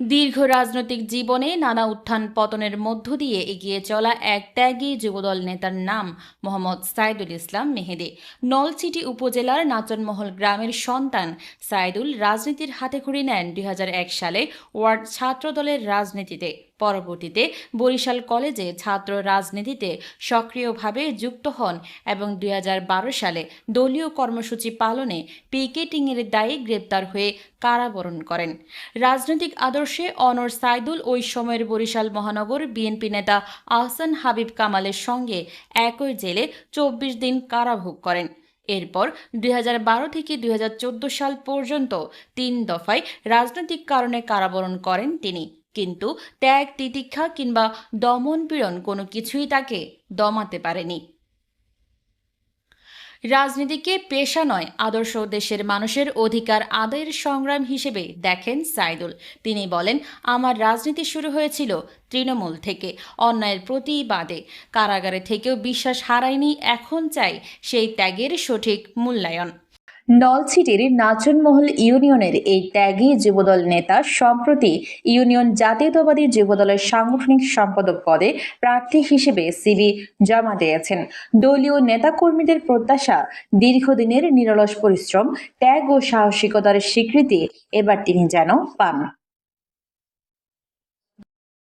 দীর্ঘ রাজনৈতিক জীবনে নানা উত্থান পতনের মধ্য দিয়ে এগিয়ে চলা এক ত্যাগী যুবদল নেতার নাম মোহাম্মদ সাইদুল ইসলাম মেহেদে। নলছিটি উপজেলার নাচনমহল গ্রামের সন্তান সাইদুল রাজনীতির হাতে হাতেখড়ি নেন দুই হাজার এক সালে ওয়ার্ড ছাত্রদলের রাজনীতিতে। পরবর্তীতে বরিশাল কলেজে ছাত্র রাজনীতিতে সক্রিয়ভাবে যুক্ত হন এবং দুই হাজার বারো সালে দলীয় কর্মসূচি পালনে পিকেটিংয়ের দায়ে গ্রেপ্তার হয়ে কারাবরণ করেন। রাজনৈতিক আদর্শে অনর সাইদুল ওই সময়ের বরিশাল মহানগর বিএনপি নেতা আহসান হাবিব কামালের সঙ্গে একই জেলে চব্বিশ দিন কারাভোগ করেন। এরপর দুই হাজার বারো থেকে দুই হাজার চোদ্দ সাল পর্যন্ত তিন দফায় রাজনৈতিক কারণে কারাবরণ করেন তিনি। কিন্তু ত্যাগ, তিতিক্ষা কিংবা দমন পীড়ন কোনো কিছুই তাকে দমাতে পারেনি। রাজনীতিকে পেশা নয়, আদর্শ দেশের মানুষের অধিকার আদায়ের সংগ্রাম হিসেবে দেখেন সাইদুল। তিনি বলেন, আমার রাজনীতি শুরু হয়েছিল তৃণমূল থেকে, অন্যায়ের প্রতিবাদে। কারাগারে থেকেও বিশ্বাস হারায়নি, এখন চাই সেই ত্যাগের সঠিক মূল্যায়ন। নলছিটির নাচনমহল ইউনিয়নের এই ত্যাগী যুবদল নেতা সম্প্রতি ইউনিয়ন জাতীয়তাবাদী যুবদলের সাংগঠনিক সম্পাদক পদে প্রার্থী হিসেবে সিবি জমা দিয়েছেন। দলীয় নেতাকর্মীদের প্রত্যাশা, দীর্ঘদিনের নিরলস পরিশ্রম, ত্যাগ ও সাহসিকতার স্বীকৃতি এবার তিনি যেন পান।